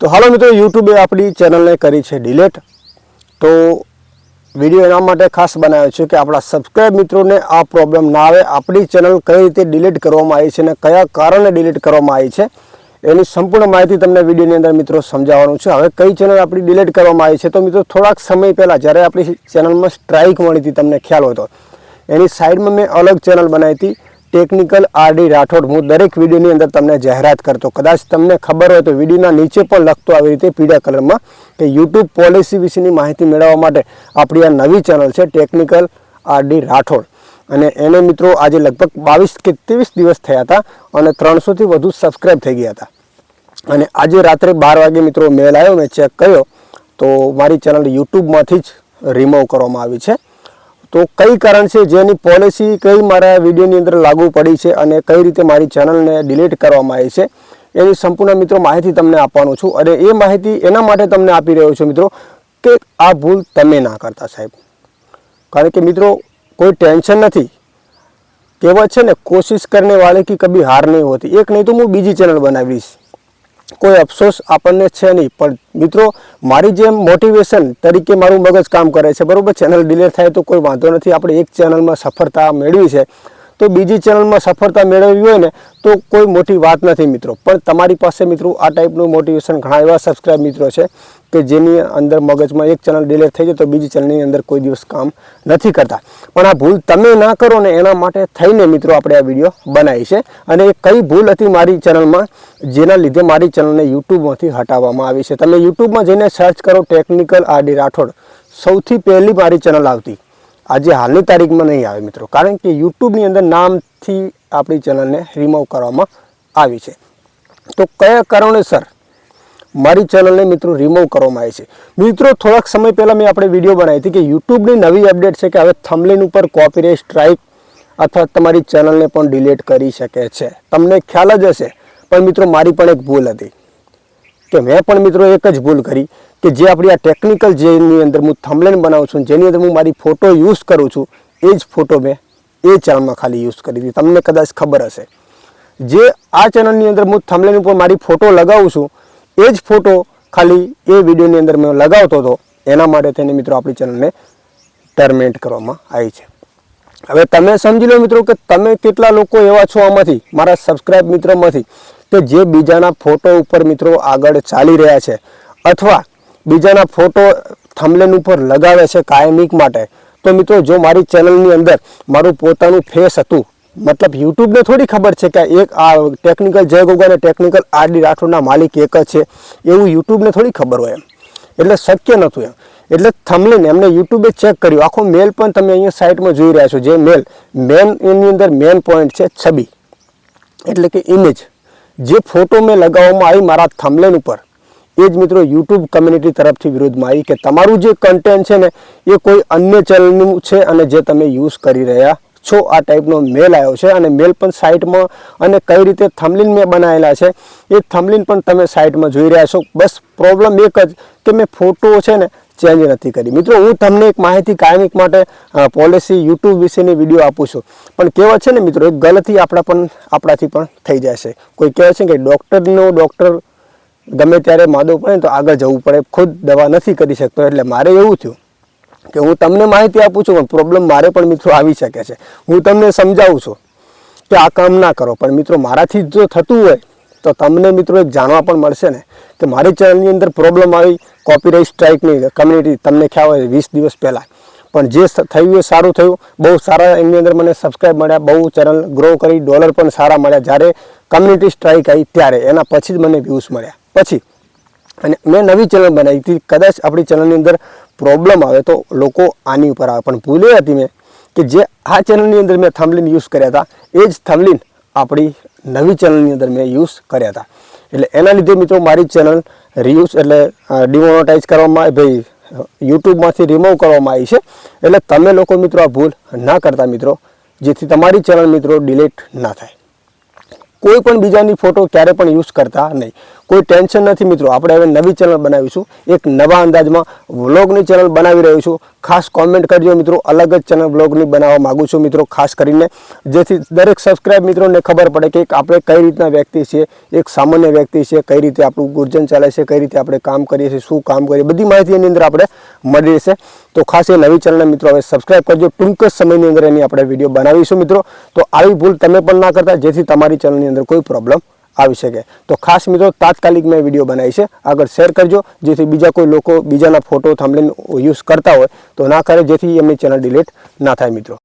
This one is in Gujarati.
તો હાલો મિત્રો યુટ્યુબે આપણી ચેનલને કરી છે ડિલેટ તો વીડિયો એના માટે ખાસ બનાવ્યો છે કે આપણા સબસ્ક્રાઈબ મિત્રોને આ પ્રોબ્લેમ ના આવે, આપણી ચેનલ કઈ રીતે ડિલીટ કરવામાં આવી છે અને કયા કારણે ડિલીટ કરવામાં આવી છે, એની સંપૂર્ણ માહિતી તમને વિડીયોની અંદર મિત્રો સમજાવવાનું છે. હવે કઈ ચેનલ આપણી ડિલીટ કરવામાં આવી છે તો મિત્રો, થોડાક સમય પહેલાં જ્યારે આપણી ચેનલમાં સ્ટ્રાઇક મળી હતી, તમને ખ્યાલ હોય તો. એની સાઈડમાં મેં અલગ ચેનલ બનાવી હતી. ટેકનિકલ આરડી રાઠોડ, હું દરેક વિડીયોની અંદર તમને જાહેરાત કરતો. કદાચ તમને ખબર હોય તો વિડીયોના નીચે પણ લખતો આવી રીતે પીળા કલરમાં કે યુટ્યુબ પોલિસી વિશેની માહિતી મેળવવા માટે આપણી આ નવી ચેનલ છે ટેકનિકલ આરડી રાઠોડ. અને એને મિત્રો આજે લગભગ બાવીસ કે ત્રેવીસ દિવસ થયા હતા અને ત્રણસોથી વધુ સબસ્ક્રાઈબ થઈ ગયા હતા. અને આજે રાત્રે બાર વાગે મિત્રો મેલ આવ્યો, મેં ચેક કર્યો, તો મારી ચેનલ યુટ્યુબમાંથી જ રિમૂવ કરવામાં આવી છે. તો કઈ કારણ છે જેની પોલિસી કઈ મારા વિડીયોની અંદર લાગુ પડી છે અને કઈ રીતે મારી ચેનલને ડિલીટ કરવામાં આવી છે, એની સંપૂર્ણ મિત્રો માહિતી તમને આપવાનું છું અને એ માહિતી એના માટે તમને આપી રહ્યો છું મિત્રો કે આ ભૂલ તમે ના કરતા સાહેબ. કારણ કે મિત્રો કોઈ ટેન્શન નથી. કહેવત છે ને, કોશિશ કરને વાળે की કભી હાર નહીં હોતી. એક નહીં તો હું બીજી ચેનલ બનાવીશ કોઈ અફસોસ આપણને છે નહીં. પણ મિત્રો, મારી જેમ મોટિવેશન તરીકે મારું મગજ કામ કરે છે. બરાબર? ચેનલ ડિલેટ થાય તો કોઈ વાંધો નથી. આપણે એક ચેનલમાં સફળતા મેળવી છે. તો બીજી ચેનલમાં સફળતા મેળવવી હોય ને, તો કોઈ મોટી વાત નથી મિત્રો. પણ તમારી પાસે મિત્રો આ ટાઈપનું મોટિવેશન ઘણા એવા સબસ્ક્રાઇબ મિત્રો છે કે જેની અંદર મગજમાં એક ચેનલ ડિલેટ થઈ જાય તો બીજી ચેનલની અંદર કોઈ દિવસ કામ નથી કરતા. પણ આ ભૂલ તમે ના કરો ને, એના માટે થઈને મિત્રો આપણે આ વીડિયો બનાવી છે. અને એ કઈ ભૂલ હતી મારી ચેનલમાં, જેના લીધે મારી ચેનલને યુટ્યુબમાંથી હટાવવામાં આવી છે. તમે યુટ્યુબમાં જઈને સર્ચ કરો ટેકનિકલ આડી રાઠોડ. સૌથી પહેલી મારી ચેનલ આવતી. આજે હાલની તારીખમાં નહીં આવે મિત્રો. કારણ કે યુટ્યુબની અંદર નામથી આપણી ચેનલને રિમૂવ કરવામાં આવી છે. તો કયા કારણોસર મારી ચેનલને મિત્રો રિમૂવ કરવામાં આવી છે? મિત્રો, થોડાક સમય પહેલાં મેં આપણે વીડિયો બનાવી હતી કે યુટ્યુબની નવી અપડેટ છે કે હવે થમલેન ઉપર કોપીરાઇટ સ્ટ્રાઇક અથવા તમારી ચેનલને પણ ડિલીટ કરી શકે છે. તમને ખ્યાલ જ હશે, પણ મિત્રો મારી પણ એક ભૂલ હતી. કે મેં પણ મિત્રો એક જ ભૂલ કરી. કે જે આપણી આ ટેકનિકલ જેની અંદર હું થમલેન બનાવું છું, જેની અંદર હું મારી ફોટો યુઝ કરું છું, એ જ ફોટો મેં એ ચેનલમાં ખાલી યુઝ કરી હતી તમને કદાચ ખબર હશે. જે આ ચેનલની અંદર હું થમલેન ઉપર મારી ફોટો લગાવું છું, એ જ ફોટો ખાલી એ વિડીયોની અંદર મેં લગાવતો હતો. એના માટે થઈને મિત્રો આપણી ચેનલને ટર્મિનેટ કરવામાં આવી છે. હવે તમે સમજી લો મિત્રો કે તમે કેટલા લોકો એવા છો આમાંથી, મારા સબસ્ક્રાઇબ મિત્રોમાંથી, કે જે બીજાના ફોટો ઉપર મિત્રો આગળ ચાલી રહ્યા છે, અથવા બીજાના ફોટો થમલેન ઉપર લગાવે છે કાયમિક માટે. તો મિત્રો, જો મારી ચેનલની અંદર મારું પોતાનું ફેસ હતું, મતલબ યુટ્યુબને થોડી ખબર છે કે એક આ ટેકનિકલ જય ગોગા અને ટેકનિકલ આરડી રાઠોડના માલિક એક જ છે, એવું યુટ્યુબને થોડી ખબર હોય એમ. એટલે શક્ય નહોતું એમ. એટલે થમલેન એમને યુટ્યુબે ચેક કર્યું. આખો મેલ પણ તમે અહીંયા સાઇટમાં જોઈ રહ્યા છો. જે મેલ મેન એની અંદર મેન પોઈન્ટ છે છબી. એટલે કે ઇમેજ જે ફોટો મેં લગાવવામાં આવી મારા થમલેન ઉપર એ જ મિત્રો યુટ્યુબ કમ્યુનિટી તરફથી વિરોધમાં આવી કે તમારું જે કન્ટેન્ટ છે ને, એ કોઈ અન્ય ચેનલનું છે અને જે તમે યુઝ કરી રહ્યા છો. આ ટાઈપનો મેલ આવ્યો છે અને મેલ પણ સાઇટમાં અને કઈ રીતે થમલીન મેં બનાવેલા છે, એ થમલીન પણ તમે સાઇટમાં જોઈ રહ્યા છો. બસ પ્રોબ્લેમ એક જ કે મેં ફોટો છે ને ચેન્જ નથી કરી. મિત્રો, હું તમને એક માહિતી કાયમિક માટે પોલિસી યુટ્યુબ વિશેની વીડિયો આપું છું. પણ કહેવત છે ને મિત્રો, એક ગલતી આપણા પણ, આપણાથી પણ થઈ જાય છે. કોઈ કહેવાય છે કે ડૉક્ટરનો ડૉક્ટર ગમે ત્યારે માદો પડે તો આગળ જવું પડે. ખુદ દવા નથી કરી શકતો, એટલે મારે એવું થયું કે હું તમને માહિતી આપું છું, પણ પ્રોબ્લેમ મારે પણ મિત્રો આવી શકે છે. હું તમને સમજાવું છું કે આ કામ ના કરો. પણ મિત્રો, મારાથી જો થતું હોય, તો તમને મિત્રો એક જાણવા પણ મળશે ને કે મારી ચેનલની અંદર પ્રોબ્લેમ આવી. કોપીરાઇટ સ્ટ્રાઇકની કમ્યુનિટી તમને ખ્યાલ હોય, વીસ દિવસ પહેલાં. પણ જે થયું એ સારું થયું. બહુ સારા એની અંદર મને સબસ્ક્રાઇબ મળ્યા. બહુ ચેનલ ગ્રો કરી ડોલર પણ સારા મળ્યા. જ્યારે કમ્યુનિટી સ્ટ્રાઇક આવી ત્યારે, એના પછી જ મને વ્યૂઝ મળ્યા. પછી અને મેં નવી ચેનલ બનાવી હતી. કદાચ આપણી ચેનલની અંદર પ્રોબ્લેમ આવે તો લોકો આની ઉપર આવે. પણ ભૂલી હતી મેં કે જે આ ચેનલની અંદર મેં થમલીન યુઝ કર્યા હતા, એ જ થમલીન આપણી નવી ચેનલની અંદર મેં યુઝ કર્યા હતા. એટલે એના લીધે મિત્રો મારી ચેનલ રિયુઝ એટલે ડિમોનોટાઇઝ કરવામાં ભાઈ યુટ્યુબમાંથી રિમૂવ કરવામાં આવી છે. એટલે તમે લોકો મિત્રો આ ભૂલ ના કરતા મિત્રો, જેથી તમારી ચેનલ મિત્રો ડિલીટ ના થાય. કોઈ પણ બીજાની ફોટો ક્યારે પણ યુઝ કરતા નહીં. કોઈ ટેન્શન નથી મિત્રો. આપણે હવે નવી ચેનલ બનાવીશું. એક નવા અંદાજમાં વ્લોગની ચેનલ બનાવી રહ્યો છું. ખાસ કોમેન્ટ કરજો મિત્રો. અલગ જ ચેનલ વ્લોગની બનાવવા માગું છું મિત્રો, ખાસ કરીને. જેથી દરેક સબસ્ક્રાઇબ મિત્રોને ખબર પડે કે આપણે કઈ રીતના વ્યક્તિ છે એક સામાન્ય વ્યક્તિ છે કઈ રીતે આપણું ગુર્જન ચાલે છે, કઈ રીતે આપણે કામ કરીએ છીએ, શું કામ કરીએ બધી માહિતી એની અંદર આપણે મળી રહેશે. તો ખાસ એ નવી ચેનલને મિત્રો હવે સબસ્ક્રાઇબ કરજો. ટૂંક જ સમયની અંદર એની આપણે વીડિયો બનાવીશું મિત્રો. તો આવી ભૂલ તમે પણ ના કરતા, જેથી તમારી ચેનલની અંદર કોઈ પ્રોબ્લેમ આવી શકે. તો ખાસ મિત્રો, તાત્કાલિક મેં વીડિયો બનાવી છે. આગળ શેર કરજો. જેથી બીજા કોઈ લોકો બીજાના ફોટો થાંભલીને યુઝ કરતા હોય, તો ના કરે, જેથી એમની ચેનલ ડિલીટ ના થાય મિત્રો.